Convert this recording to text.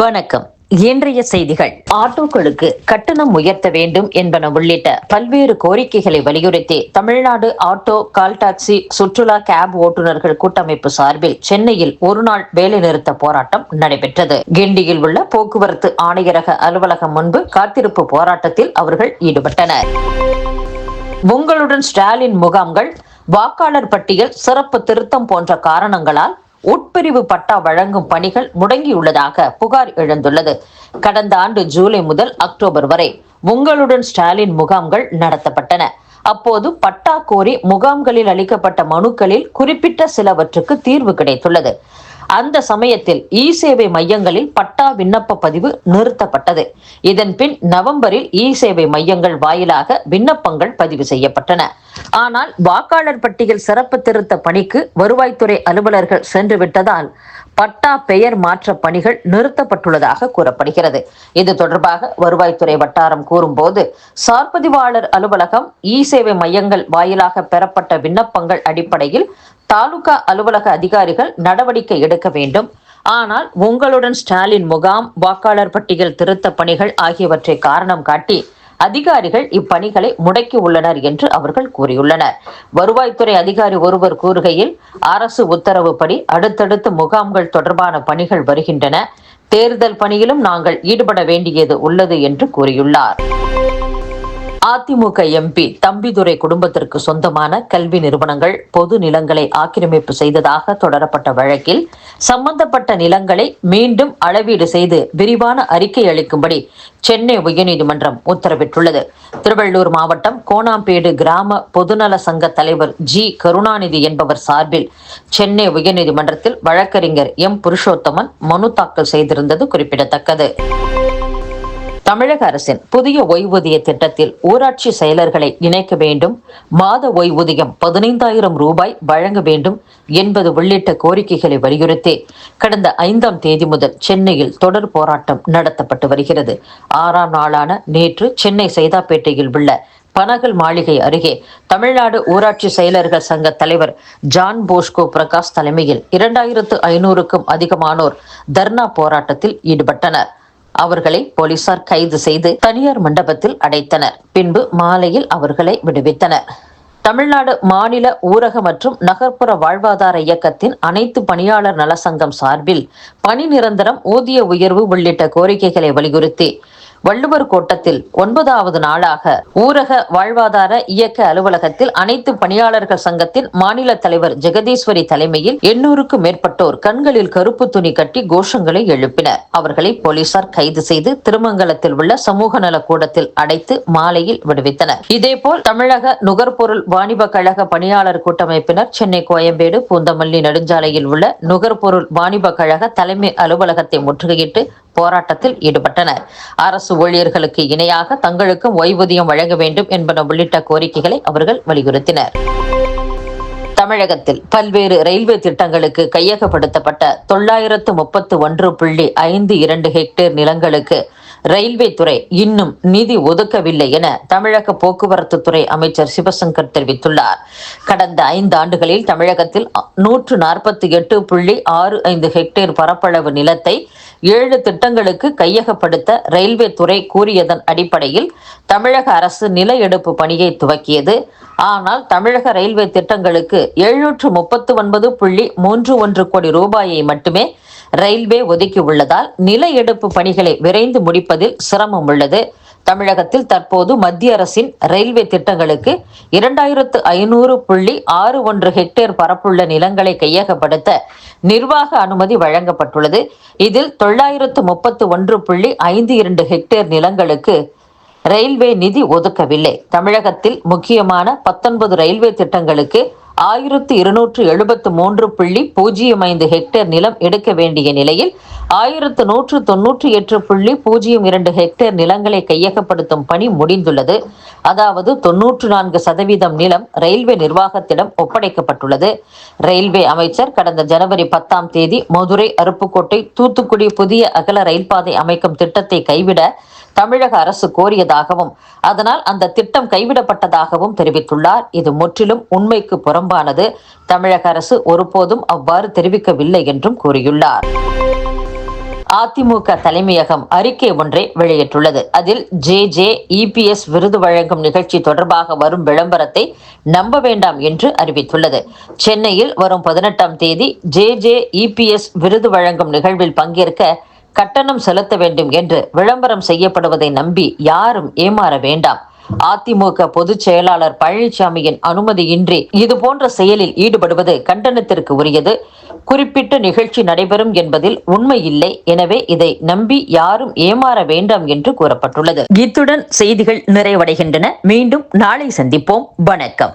வணக்கம். இன்றைய செய்திகள். ஆட்டோக்களுக்கு கட்டணம் உயர்த்த வேண்டும் என்பன உள்ளிட்ட பல்வேறு கோரிக்கைகளை வலியுறுத்தி தமிழ்நாடு ஆட்டோ கால் டாக்ஸி சுற்றுலா கேப் ஓட்டுநர்கள் கூட்டமைப்பு சார்பில் சென்னையில் ஒருநாள் வேலைநிறுத்த போராட்டம் நடைபெற்றது. கிண்டியில் உள்ள போக்குவரத்து ஆணையரக அலுவலகம் முன்பு காத்திருப்பு போராட்டத்தில் அவர்கள் ஈடுபட்டனர். உங்களுடன் ஸ்டாலின் முகாம்கள் வாக்காளர் பட்டியல் சிறப்பு திருத்தம் போன்ற காரணங்களால் உட்பிரிவு பட்டா வழங்கும் பணிகள் முடங்கியுள்ளதாக புகார் எழுந்துள்ளது. கடந்த ஆண்டு ஜூலை முதல் அக்டோபர் வரை உங்களுடன் ஸ்டாலின் முகாம்கள் நடத்தப்பட்டன. அப்போது பட்டா கோரி முகாம்களில் அளிக்கப்பட்ட மனுக்களில் குறிப்பிட்ட சிலவற்றுக்கு தீர்வு கிடைத்துள்ளது. அந்த சமயத்தில் இ சேவை மையங்களில் பட்டா விண்ணப்ப பதிவு நிறுத்தப்பட்டது. இதன்பின் நவம்பரில் இ சேவை மையங்கள் வாயிலாக விண்ணப்பங்கள் பதிவு செய்யப்பட்டன. ஆனால் வாக்காளர் பட்டியல் சிறப்பு திருத்த பணிக்கு வருவாய்த்துறை அலுவலர்கள் சென்று விட்டதால் பட்டா பெயர் மாற்ற பணிகள் நிறுத்தப்பட்டுள்ளதாக கூறப்படுகிறது. இது தொடர்பாக வருவாய்த்துறை வட்டாரம் கூறும்போது சார்பதிவாளர் அலுவலகம் இ சேவை மையங்கள் வாயிலாக பெறப்பட்ட விண்ணப்பங்கள் அடிப்படையில் தாலுகா அலுவலக அதிகாரிகள் நடவடிக்கை எடுக்க வேண்டும். ஆனால் உங்களுடன் ஸ்டாலின் முகாம் வாக்காளர் பட்டியல் திருத்த பணிகள் ஆகியவற்றை காரணம் காட்டி அதிகாரிகள் இப்பணிகளை முடக்கி உள்ளனர் என்று அவர்கள் கூறியுள்ளனர். வருவாய்த்துறை அதிகாரி ஒருவர் கூறுகையில் அரசு உத்தரவுப்படி அடுத்தடுத்து முகாம்கள் தொடர்பான பணிகள் வருகின்றன. தேர்தல் பணியிலும் நாங்கள் ஈடுபட வேண்டியது உள்ளது என்று கூறியுள்ளார். அதிமுக எம்பி தம்பிதுரை குடும்பத்திற்கு சொந்தமான கல்வி நிறுவனங்கள் பொது நிலங்களை ஆக்கிரமிப்பு செய்ததாக தொடரப்பட்ட வழக்கில் சம்பந்தப்பட்ட நிலங்களை மீண்டும் அளவீடு செய்து விரிவான அறிக்கை அளிக்கும்படி சென்னை உயர்நீதிமன்றம் உத்தரவிட்டுள்ளது. திருவள்ளூர் மாவட்டம் கோணாம்பேடு கிராம பொதுநல சங்க தலைவர் ஜி கருணாநிதி என்பவர் சார்பில் சென்னை உயர்நீதிமன்றத்தில் வழக்கறிஞர் எம் புருஷோத்தமன் மனு தாக்கல் செய்திருந்தது குறிப்பிடத்தக்கது. தமிழக அரசின் புதிய ஓய்வூதிய திட்டத்தில் ஊராட்சி செயலர்களை இணைக்க வேண்டும். மாத ஓய்வூதியம் பதினைந்தாயிரம் ரூபாய் வழங்க வேண்டும் என்பது உள்ளிட்ட கோரிக்கைகளை வலியுறுத்தி கடந்த ஐந்தாம் தேதி முதல் சென்னையில் தொடர் போராட்டம் நடத்தப்பட்டு வருகிறது. ஆறாம் நாளான நேற்று சென்னை சைதாப்பேட்டையில் உள்ள பனகல் மாளிகை அருகே தமிழ்நாடு ஊராட்சி செயலர்கள் சங்க தலைவர் ஜான் போஸ்கோ பிரகாஷ் தலைமையில் இரண்டாயிரத்து ஐநூறுக்கும் அதிகமானோர் தர்ணா போராட்டத்தில் ஈடுபட்டனர். அவர்களை போலீசார் கைது செய்து தனியார் மண்டபத்தில் அடைத்தனர். பின்பு மாலையில் அவர்களை விடுவித்தனர். தமிழ்நாடு மாநில ஊரக மற்றும் நகர்ப்புற வாழ்வாதார இயக்கத்தின் அனைத்து பணியாளர் நலசங்கம் சார்பில் பணி நிரந்தரம் ஊதிய உயர்வு உள்ளிட்ட கோரிக்கைகளை வலியுறுத்தி வள்ளுவர் கோட்டத்தில் ஒன்பதாவது நாளாக ஊரக வாழ்வாதார இயக்க அலுவலகத்தில் அனைத்து பணியாளர்கள் சங்கத்தின் மாநில தலைவர் ஜெகதீஸ்வரி தலைமையில் எண்ணூறுக்கும் மேற்பட்டோர் கண்களில் கருப்பு துணி கட்டி கோஷங்களை எழுப்பினர். அவர்களை போலீசார் கைது செய்து திருமங்கலத்தில் உள்ள சமூக நல கூடத்தில் அடைத்து மாலையில் விடுவித்தனர். இதேபோல் தமிழக நுகர்பொருள் வாணிப கழக பணியாளர் கூட்டமைப்பினர் சென்னை கோயம்பேடு பூந்தமல்லி நெடுஞ்சாலையில் உள்ள நுகர்பொருள் வாணிப கழக தலைமை அலுவலகத்தை முற்றுகையிட்டு போராட்டத்தில் ஈடுபட்டனர். அரசு ஊழியர்களுக்கு இணையாக தங்களுக்கும் ஓய்வூதியம் வழங்க வேண்டும் என்பன உள்ளிட்ட கோரிக்கைகளை அவர்கள் வலியுறுத்தினர். தமிழகத்தில் பல்வேறு ரயில்வே திட்டங்களுக்கு கையகப்படுத்தப்பட்ட தொள்ளாயிரத்து முப்பத்து ஒன்று புள்ளி ஐந்து இரண்டு ஹெக்டேர் நிலங்களுக்கு ரயில்வே துறை இன்னும் நிதி ஒதுக்கவில்லை என தமிழக போக்குவரத்து துறை அமைச்சர் சிவசங்கர் தெரிவித்துள்ளார். கடந்த ஐந்து ஆண்டுகளில் தமிழகத்தில் நூற்று நாற்பத்தி எட்டு புள்ளி ஆறு ஐந்து ஹெக்டேர் பரப்பளவு நிலத்தை ஏழு திட்டங்களுக்கு கையகப்படுத்த ரயில்வே துறை கூறியதன் அடிப்படையில் தமிழக அரசு நில எடுப்பு பணியை துவக்கியது. ஆனால் தமிழக ரயில்வே திட்டங்களுக்கு எழுநூற்று முப்பத்து ஒன்பது புள்ளி மூன்று ஒன்று கோடி ரூபாயை மட்டுமே ரயில்வே ஒதுக்கி உள்ளதால் நில எடுப்பு பணிகளை விரைந்து முடிப்பதில் சிரமம் உள்ளது. தமிழகத்தில் தற்போது மத்திய அரசின் ரயில்வே திட்டங்களுக்கு இரண்டாயிரத்து ஐநூறு புள்ளி ஆறு ஒன்று ஹெக்டேர் பரப்புள்ள நிலங்களை கையகப்படுத்த நிர்வாக அனுமதி வழங்கப்பட்டுள்ளது. இதில் தொள்ளாயிரத்து முப்பத்து ஒன்று புள்ளி ஐந்து இரண்டு ஹெக்டேர் நிலங்களுக்கு ரயில்வே நிதி ஒதுக்கவில்லை. தமிழகத்தில் முக்கியமான பத்தொன்பது ரயில்வே திட்டங்களுக்கு ஆயிரத்தி இருநூற்று எழுபத்து மூன்று புள்ளி பூஜ்ஜியம் ஐந்து ஹெக்டேர் நிலம் எடுக்க வேண்டிய நிலையில் ஆயிரத்து நூற்று தொன்னூற்றி எட்டு புள்ளி பூஜ்ஜியம் இரண்டு ஹெக்டேர் நிலங்களை கையகப்படுத்தும் பணி முடிந்துள்ளது. அதாவது தொன்னூற்று நான்கு சதவீதம் நிலம் ரயில்வே நிர்வாகத்திடம் ஒப்படைக்கப்பட்டுள்ளது. ரயில்வே அமைச்சர் கடந்த ஜனவரி பத்தாம் தேதி மதுரை அருப்புக்கோட்டை தூத்துக்குடி புதிய அகல ரயில் பாதை அமைக்கும் திட்டத்தை கைவிட தமிழக அரசு கோரியதாகவும் அதனால் அந்த திட்டம் கைவிடப்பட்டதாகவும் தெரிவித்துள்ளார். இது முற்றிலும் உண்மைக்கு புறம்பானது. தமிழக அரசு ஒருபோதும் அவ்வாறு தெரிவிக்கவில்லை என்றும் கூறியுள்ளார். அதிமுக தலைமையகம் அறிக்கை ஒன்றை வெளியிட்டுள்ளது. அதில் ஜே ஜே இபிஎஸ் விருது வழங்கும் நிகழ்ச்சி தொடர்பாக வரும் விளம்பரத்தை நம்ப வேண்டாம் என்று அறிவித்துள்ளது. சென்னையில் வரும் பதினெட்டாம் தேதி ஜே ஜே இபிஎஸ் விருது வழங்கும் நிகழ்வில் பங்கேற்க கட்டணம் செலுத்த வேண்டும் என்று விளம்பரம் செய்யப்படுவதை நம்பி யாரும் ஏமாற வேண்டாம். அதிமுக பொதுச் செயலாளர் பழனிசாமியின் அனுமதியின்றி இது போன்ற செயலில் ஈடுபடுவது கண்டனத்திற்கு உரியது. குறிப்பிட்ட நிகழ்ச்சி நடைபெறும் என்பதில் உண்மை இல்லை. எனவே இதை நம்பி யாரும் ஏமாற வேண்டாம் என்று கூறப்பட்டுள்ளது. இத்துடன் செய்திகள் நிறைவடைகின்றன. மீண்டும் நாளை சந்திப்போம். வணக்கம்.